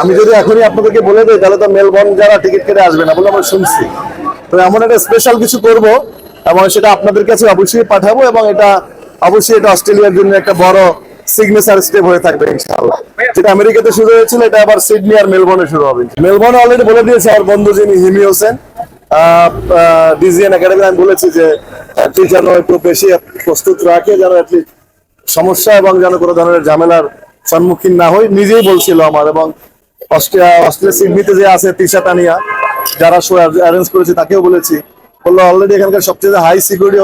আমি যদি এখনই আপনাদেরকে বলে দিই, তাহলে তো মেলবর্ন যারা টিকিট কেটে আসবে না বলে আমরা শুনছি। তো এমন একটা স্পেশাল কিছু করব, এবং সেটা আপনাদের কাছে অবশ্যই পাঠাবো, এবং এটা অবশ্যই এটা অস্ট্রেলিয়ার জন্য একটা বড় সিগনেচার স্টেপ হয়ে থাকবে, ইনশাআল্লাহ। যেটা আমেরিকাতে শুরু হয়েছিল, এটা আবার সিডনি আর মেলবোর্নে শুরু হবে। মেলবোর্নে অলরেডি বলে দিয়েছে আমার বন্ধু যিনি, হিমি হোসেন ডিজিএন একাডেমি আমি বলেছি যে যেন একটু বেশি প্রস্তুত রাখে, যেন অ্যাটলিস্ট সমস্যা এবং যেন কোনো ধরনের ঝামেলার সম্মুখীন না হই, নিজেই বলছিল আমার এবং অস্ট্রিয়া অস্ট্রেলিয়া সিডনিতে যে আছে তিশা তানিয়া, যারা শো অ্যারেঞ্জ করেছে তাকেও বলেছি। বলল অলরেডি এখানকার সবচেয়ে হাই সিকিউরিটি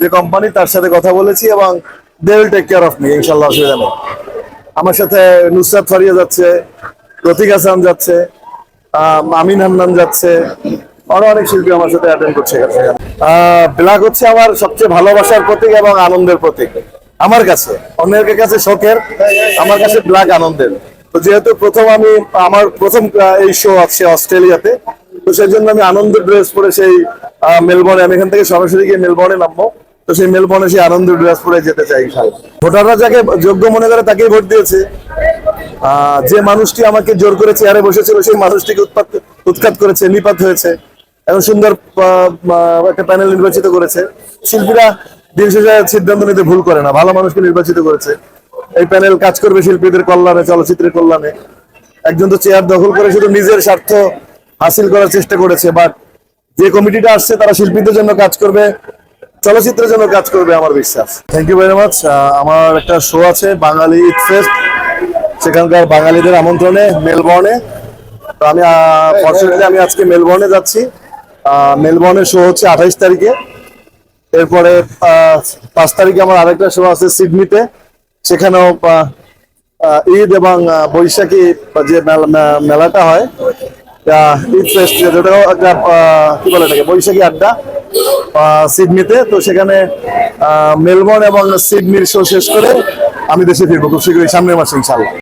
যে কোম্পানি তার সাথে কথা বলেছি এবং they will take care of me ইনশাল্লাহ অসুবিধা নেই। আমার সাথে নুসরাত ফারিয়া যাচ্ছে রতিক হাসান যাচ্ছে আমিন হান্নান যাচ্ছে, আরও অনেক শিল্পী আমার সাথে অ্যাটেন্ড করছে এখানে। ব্ল্যাক হচ্ছে আমার সবচেয়ে ভালোবাসার প্রতীক এবং আনন্দের প্রতীক। আমার কাছে অন্যের কাছে শখের, আমার কাছে ব্ল্যাক আনন্দের। তো যেহেতু প্রথম আমি, আমার প্রথম এই শো আছে অস্ট্রেলিয়াতে, তো সেই জন্য আমি আনন্দের ড্রেস পরে সেই মেলবোর্নে, আমি এখান থেকে সরাসরি গিয়ে মেলবোর্নে নামবো। তো সেই মেলবোর্নে সেই আনন্দের ড্রেস পরে যেতে চাই। ভোটাররা যাকে যোগ্য মনে করে তাকেই ভোট দিয়েছে। যে মানুষটি আমাকে জোর করে চেয়ারে বসেছিল, সেই মানুষটিকে উৎপাত, উৎখাত করেছে, নিপাত হয়েছে। এখন সুন্দর একটা প্যানেল নির্বাচিত করেছে। শিল্পীরা দিন শেষে সিদ্ধান্ত নিতে ভুল করে না ভালো মানুষকে নির্বাচিত করেছে। এই প্যানেল কাজ করবে শিল্পীদের কল্যাণে চলচ্চিত্রের কল্যাণে। একজন তো চেয়ার দখল করে শুধু নিজের স্বার্থ হাসিল করার চেষ্টা করেছে বাট যে কমিটিটা আসছে তারা শিল্পীদের জন্য কাজ করবে চলচ্চিত্রের জন্য কাজ করবে আমার বিশ্বাস। থ্যাংক ইউ ভেরি মাচ আমার একটা শো আছে বাঙালি ফেস্ট সেখানকার বাঙালিদের আমন্ত্রণে মেলবোর্নে। তো আমি ফর্চুনেটলি আমি আজকে মেলবোর্নে যাচ্ছি। আহ, মেলবোর্নে শো হচ্ছে আঠাইশ তারিখে। এরপরে পাঁচ তারিখে আমার আরেকটা শো আছে সিডনিতে। সেখানেও ঈদ এবং বৈশাখী যে মেলা- মেলাটা হয় ঈদ ফেস্ট যেটাও একটা কি বলে এটাকে, বৈশাখী আড্ডা সিডনিতে। তো সেখানে মেলবোর্ন এবং সিডনির শো শেষ করে আমি দেশে ফিরবো, খুব শীঘ্রই, সামনের মাসে ইনশাল্লাহ